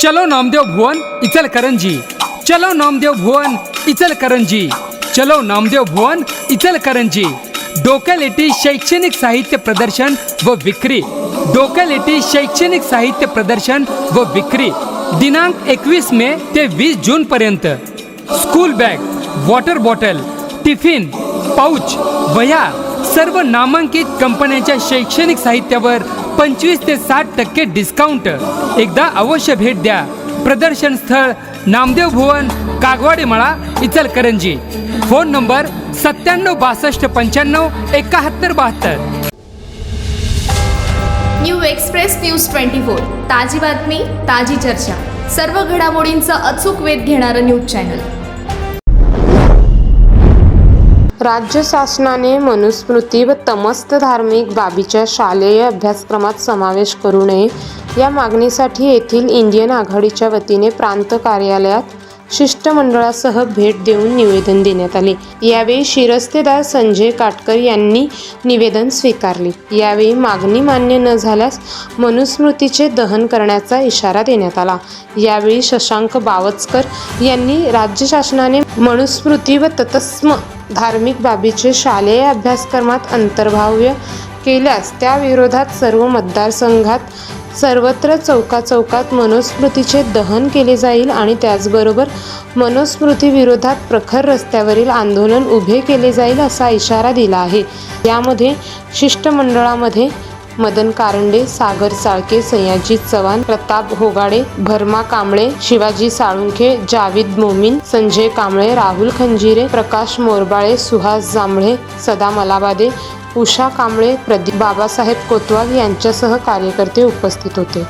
चलो नामदेव भुवन इचलकरंजी चलो नामदेव भुवन इचलकरंजी चलो नामदेव भुवन इचलकरंजी डोक्यालेटी शैक्षणिक साहित्य प्रदर्शन व विक्री। डोक्यालेटी शैक्षणिक साहित्य प्रदर्शन व विक्री। दिनांक एकवीस मे ते वीस जून पर्यंत। School bag water bottle tiffin pouch वह्या सर्व नामांकित कंपन्यांच्या शैक्षणिक साहित्यावर पंचवीस ते साठ टक्के डिस्काउंट एकदा अवश्य भेट द्या. प्रदर्शन स्थळ नामदेव भुवन कागवाडी मळा इचलकरंजी. फोन नंबर सत्त्याण्णव बासष्ट पंच्याण्णव एकाहत्तर बहात्तर. New Express News twenty four. ताजी बातमी ताजी चर्चा. सर्व घडामोडींचा अचूक वेध घेणारं न्यूज चॅनल. राज्य शासनाने मनुस्मृती व तमस्त धार्मिक बाबीच्या शालेय अभ्यासक्रमात समावेश करू नये. या मागणीसाठी येथील इंडियन आघाडीच्या वतीने प्रांत कार्यालयात शिष्टमंडळासह भेट देऊन निवेदन देण्यात आले. यावेळी शिरस्तेदार संजय काटकर यांनी निवेदन स्वीकारले. यावेळी मागणी मान्य न झाल्यास मनुस्मृतीचे दहन करण्याचा इशारा देण्यात आला. यावेळी शशांक बावचकर यांनी राज्य शासनाने मनुस्मृती व ततस्म धार्मिक बाबीचे शालेय अभ्यासक्रमात अंतर्भाव्य केल्यास त्याविरोधात सर्व मतदारसंघात सर्वत्र चौकाचौकात मनुस्मृतीचे दहन केले जाईल आणि त्याचबरोबर मनुस्मृतीविरोधात प्रखर रस्त्यावरील आंदोलन उभे केले जाईल असा इशारा दिला आहे. यामध्ये शिष्टमंडळामध्ये मदन कारंडे सागर साळके सयाजी चव्हाण प्रताप होगाडे भरमा कांबळे शिवाजी साळुंखे जावीद मोमीन संजय कांबळे राहुल खंजिरे प्रकाश मोरबाळे सुहास जांभळे सदा मलाबादे उषा कांबळे प्रदीप बाबासाहेब कोतवाल यांच्यासह कार्यकर्ते उपस्थित होते.